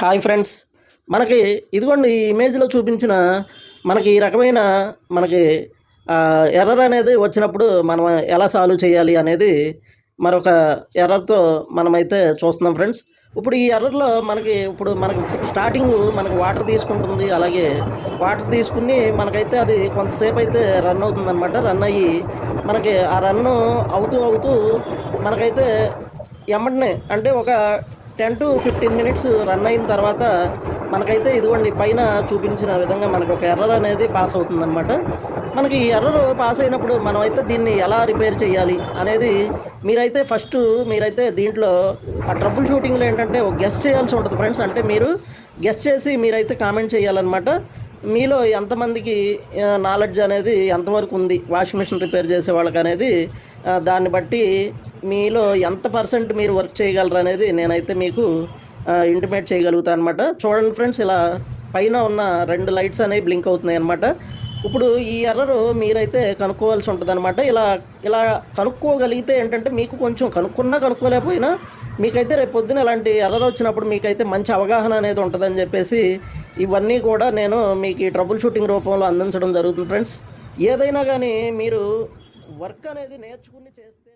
Hi friends. మనకి ఇదిగోండి ఈ ఇమేజ్లో చూపించిన మనకి ఈ రకమైన మనకి ఎర్రర్ అనేది వచ్చినప్పుడు మనం ఎలా సాల్వ్ చేయాలి అనేది మరొక ఎర్రర్తో మనమైతే చూస్తున్నాం ఫ్రెండ్స్. ఇప్పుడు ఈ ఎర్రర్లో మనకి ఇప్పుడు మనకి స్టార్టింగ్ మనకి వాటర్ తీసుకుంటుంది. అలాగే వాటర్ తీసుకుని మనకైతే అది కొంతసేపు అయితే రన్ అవుతుంది అనమాట రన్ అయ్యి మనకి ఆ రన్ అవుతూ అవుతూ మనకైతే ఎమ్మటనే అంటే ఒక ten to fifteen minutes run అయిన తర్వాత మనకైతే ఇదిగోండి పైన చూపించిన విధంగా మనకు ఒక ఎర్రర్ అనేది పాస్ అవుతుందన్నమాట. మనకి ఈ ఎర్రర్ పాస్ అయినప్పుడు మనమైతే దీన్ని ఎలా రిపేర్ చేయాలి అనేది మీరైతే ఫస్ట్ మీరైతే దీంట్లో ఆ ట్రబుల్ షూటింగ్లో ఏంటంటే ఒక గెస్ట్ చేయాల్సి ఉంటుంది ఫ్రెండ్స్. అంటే మీరు గెస్ట్ చేసి మీరైతే కామెంట్ చేయాలన్నమాట. మీలో ఎంతమందికి నాలెడ్జ్ అనేది ఎంతవరకు ఉంది? వాషింగ్ మిషన్ రిపేర్ చేసే వాళ్ళకి అనేది దాన్ని బట్టి మీలో ఎంత పర్సెంట్ మీరు వర్క్ చేయగలరు అనేది నేనైతే మీకు ఇంటిమేట్ చేయగలుగుతాను అనమాట చూడండి ఫ్రెండ్స్ ఇలా పైన ఉన్న రెండు లైట్స్ అనేవి బ్లింక్ అవుతున్నాయి అనమాట ఇప్పుడు ఈ ఎర్రరు మీరైతే కనుక్కోవాల్సి ఉంటుంది అనమాట ఇలా ఇలా కనుక్కోగలిగితే ఏంటంటే మీకు కొంచెం కనుక్కున్నా కనుక్కోలేకపోయినా మీకైతే రేపు పొద్దున ఇలాంటి ఎర్రర్ వచ్చినప్పుడు మీకైతే మంచి అవగాహన అనేది ఉంటుందని చెప్పేసి ఇవన్నీ కూడా నేను మీకు ఈ ట్రబుల్ షూటింగ్ రూపంలో అందించడం జరుగుతుంది ఫ్రెండ్స్ ఏదైనా కానీ మీరు వర్క్ అనేది నేర్చుకుని చేస్తే